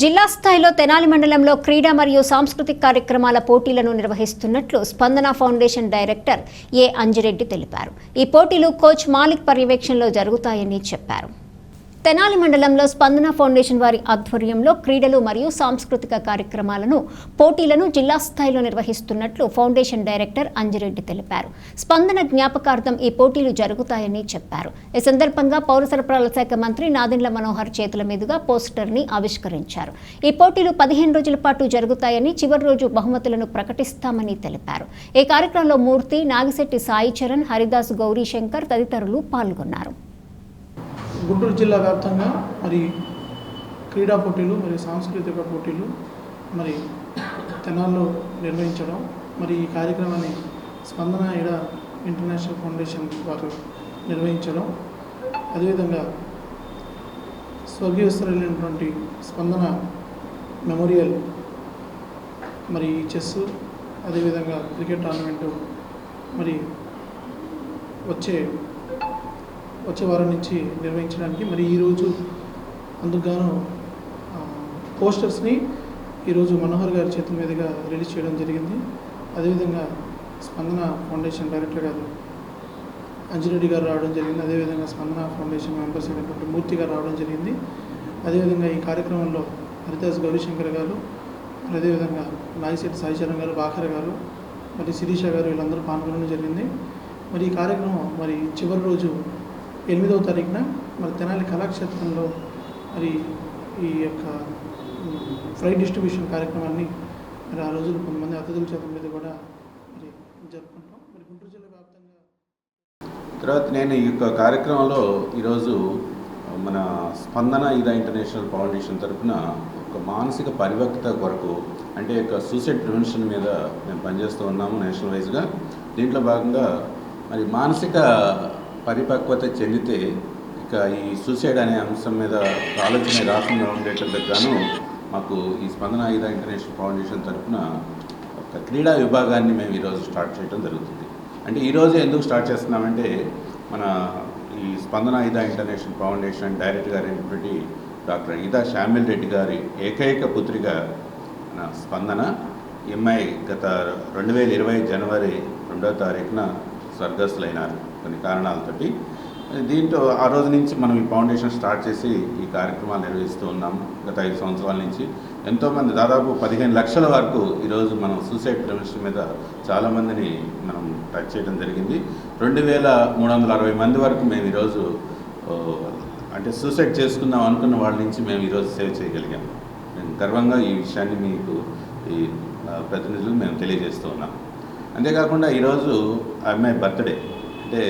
జిల్లా స్థాయిలో తెనాలి మండలంలో క్రీడా మరియు సాంస్కృతిక కార్యక్రమాల పోటీలను నిర్వహిస్తున్నట్లు స్పందన ఫౌండేషన్ డైరెక్టర్ ఏ అంజిరెడ్డి తెలిపారు. ఈ పోటీలు కోచ్ మాలిక్ పర్యవేక్షణలో జరుగుతాయని చెప్పారు. తెనాలి మండలంలో స్పందన ఫౌండేషన్ వారి ఆధ్వర్యంలో క్రీడలు మరియు సాంస్కృతిక కార్యక్రమాలను పోటీలను జిల్లా స్థాయిలో నిర్వహిస్తున్నట్లు ఫౌండేషన్ డైరెక్టర్ అంజిరెడ్డి తెలిపారు. స్పందన జ్ఞాపకార్థం ఈ పోటీలు జరుగుతాయని చెప్పారు. ఈ సందర్భంగా పౌర సరఫరాల శాఖ మంత్రి నాదెండ్ల మనోహర్ చేతుల మీదుగా పోస్టర్ని ఆవిష్కరించారు. ఈ పోటీలు పదిహేను రోజుల పాటు జరుగుతాయని చివరి రోజు బహుమతులను ప్రకటిస్తామని తెలిపారు. ఈ కార్యక్రమంలో మూర్తి నాగిశెట్టి సాయి చరణ్ హరిదాస్ గౌరీశంకర్ తదితరులు పాల్గొన్నారు. గుంటూరు జిల్లా వ్యాప్తంగా మరి క్రీడా పోటీలు మరియు సాంస్కృతిక పోటీలు మరి తెనాల్లో నిర్వహించడం మరి ఈ కార్యక్రమాన్ని స్పందన ఇడ ఇంటర్నేషనల్ ఫౌండేషన్ వారు నిర్వహించడం అదేవిధంగా స్వర్గీయస్తులైనటువంటి స్పందన మెమోరియల్ మరి ఈ చెస్ అదేవిధంగా క్రికెట్ టోర్నమెంటు మరి వచ్చే వచ్చే వారం నుంచి నిర్వహించడానికి. మరి ఈరోజు అందుకుగాను పోస్టర్స్ని ఈరోజు మనోహర్ గారి చేతుల మీదుగా రిలీజ్ చేయడం జరిగింది. అదేవిధంగా స్పందన ఫౌండేషన్ డైరెక్టర్ గారు అంజిరెడ్డి గారు రావడం జరిగింది. అదేవిధంగా స్పందన ఫౌండేషన్ మెంబర్స్ అయినటువంటి మూర్తి గారు రావడం జరిగింది. అదేవిధంగా ఈ కార్యక్రమంలో హరిదాస్ గౌరీశంకర్ గారు మరి అదేవిధంగా నాగిశెట్టి సాయిచరణ్ గారు బాఖర్ గారు మరి శిరీష గారు వీళ్ళందరూ పాల్గొనడం జరిగింది. మరి ఈ కార్యక్రమం మరి చివరి రోజు ఎనిమిదవ తారీఖున మరి తెనాలి కళాక్షేత్రంలో మరి ఈ యొక్క ఫ్రై డిస్ట్రిబ్యూషన్ కార్యక్రమాన్ని మరి ఆ రోజున కొంతమంది అతిథుల చేత మీద కూడా మరి జరుపుకుంటాం. మరి గుంటూరు జిల్లా వ్యాప్తంగా తర్వాత నేను ఈ యొక్క కార్యక్రమంలో ఈరోజు మన స్పందన ఇదా ఇంటర్నేషనల్ ఫౌండేషన్ తరఫున ఒక మానసిక పరివక్త కొరకు అంటే యొక్క సూసైడ్ ప్రివెన్షన్ మీద మేము పనిచేస్తూ ఉన్నాము నేషనల్ వైజ్గా దీంట్లో భాగంగా మరి మానసిక పరిపక్వత చెందితే ఇక ఈ సూసైడ్ అనే అంశం మీద ఆలోచన రాకుండా ఉండేటందుకు గాను మాకు ఈ స్పందన ఆయుధ ఇంటర్నేషనల్ ఫౌండేషన్ తరఫున ఒక క్రీడా విభాగాన్ని మేము ఈరోజు స్టార్ట్ చేయడం జరుగుతుంది. అంటే ఈరోజు ఎందుకు స్టార్ట్ చేస్తున్నామంటే మన ఈ స్పందన ఇదా ఇంటర్నేషనల్ ఫౌండేషన్ డైరెక్టర్ గారు అయినటువంటి డాక్టర్ ఇదా శామిల్ రెడ్డి గారి ఏకైక పుత్రిక మన స్పందన. ఎంఐ గత రెండు వేల ఇరవై జనవరి రెండవ తారీఖున స్వర్గస్థులైనారు. కొన్ని కారణాలతోటి. దీంట్లో ఆ రోజు నుంచి మనం ఈ ఫౌండేషన్ స్టార్ట్ చేసి ఈ కార్యక్రమాలు నిర్వహిస్తూ ఉన్నాము గత ఐదు సంవత్సరాల నుంచి ఎంతోమంది దాదాపు పదిహేను లక్షల వరకు ఈరోజు మనం సూసైడ్ ప్రివెన్షన్ మీద చాలామందిని మనం టచ్ చేయడం జరిగింది. రెండు వేల మూడు వందల అరవై మంది వరకు మేము ఈరోజు అంటే సూసైడ్ చేసుకుందాం అనుకున్న వాళ్ళ నుంచి మేము ఈరోజు సేవ్ చేయగలిగాం. మేము గర్వంగా ఈ విషయాన్ని మీకు ఈ ప్రతినిధులు మేము తెలియజేస్తూ ఉన్నాము అంతేకాకుండా ఈరోజు ఆ అమ్మాయి బర్త్డే. అంటే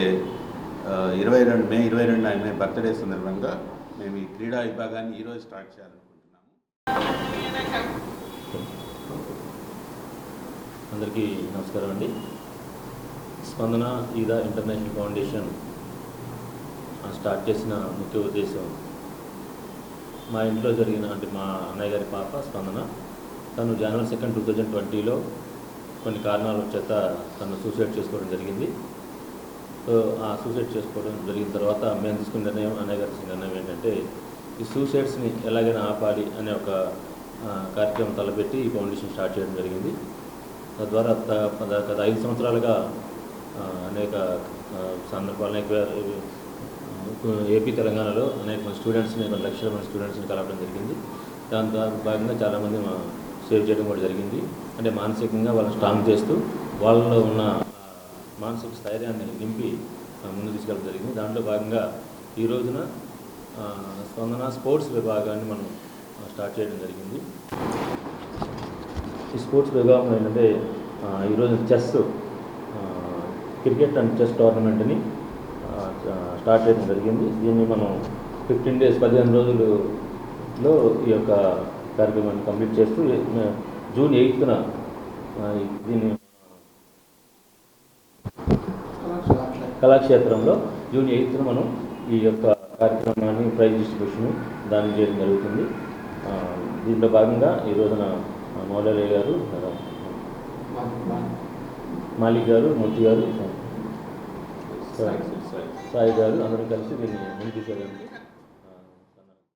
ఇరవై రెండు మే ఇరవై రెండు అమ్మాయి బర్త్డే సందర్భంగా మేము ఈ క్రీడా విభాగాన్ని ఈరోజు స్టార్ట్ చేయాలనుకుంటున్నాము. అందరికీ నమస్కారం అండి. స్పందన ఈదా ఇంటర్నేషనల్ ఫౌండేషన్ స్టార్ట్ చేసిన ముఖ్య ఉద్దేశం మా ఇంట్లో జరిగిన అంటే మా అన్నయ్య గారి పాప స్పందన. తను జనవరి సెకండ్ టూ థౌజండ్ ట్వంటీలో కొన్ని కారణాల చేత తను సూసైడ్ చేసుకోవడం జరిగింది. సో ఆ సూసైడ్ చేసుకోవడం జరిగిన తర్వాత మేము తీసుకున్న నిర్ణయం అనేకరించిన నిర్ణయం ఏంటంటే ఈ సూసైడ్స్ని ఎలాగైనా ఆపాలి అనే ఒక కార్యక్రమం తలపెట్టి ఈ ఫౌండేషన్ స్టార్ట్ చేయడం జరిగింది. తద్వారా పద- గత ఐదు సంవత్సరాలుగా అనేక సందర్భాలు అనేక ఏపీ తెలంగాణలో అనేక మంది స్టూడెంట్స్ని లక్షల మంది స్టూడెంట్స్ని కలపడం జరిగింది. దాని ద్వారా భాగంగా చాలామంది మా సేవ్ చేయడం కూడా జరిగింది. అంటే మానసికంగా వాళ్ళని స్ట్రాంగ్ చేస్తూ వాళ్ళలో ఉన్న మానసిక స్థైర్యాన్ని నింపి ముందు తీసుకెళ్ళడం జరిగింది. దాంట్లో భాగంగా ఈ రోజున స్పందన స్పోర్ట్స్ విభాగాన్ని మనం స్టార్ట్ చేయడం జరిగింది. ఈ స్పోర్ట్స్ విభాగం ఏంటంటే ఈరోజు చెస్ క్రికెట్ అండ్ చెస్ టోర్నమెంట్ని స్టార్ట్ చేయడం జరిగింది. దీన్ని మనం ఫిఫ్టీన్ డేస్ పదిహేను రోజులలో ఈ యొక్క కార్యక్రమాన్ని కంప్లీట్ చేస్తూ జూన్ ఎయిత్న దీన్ని కళాక్షేత్రంలో జూన్ ఎయిత్న మనం ఈ యొక్క కార్యక్రమాన్ని ప్రైజ్ డిస్ట్రిబ్యూషన్ దాన్ని చేయడం జరుగుతుంది. దీంట్లో భాగంగా ఈ రోజున మౌలయ్య గారు మాలిక్ గారు మూర్తి గారు సాయి గారు అందరూ కలిసి దీన్ని ముందుకు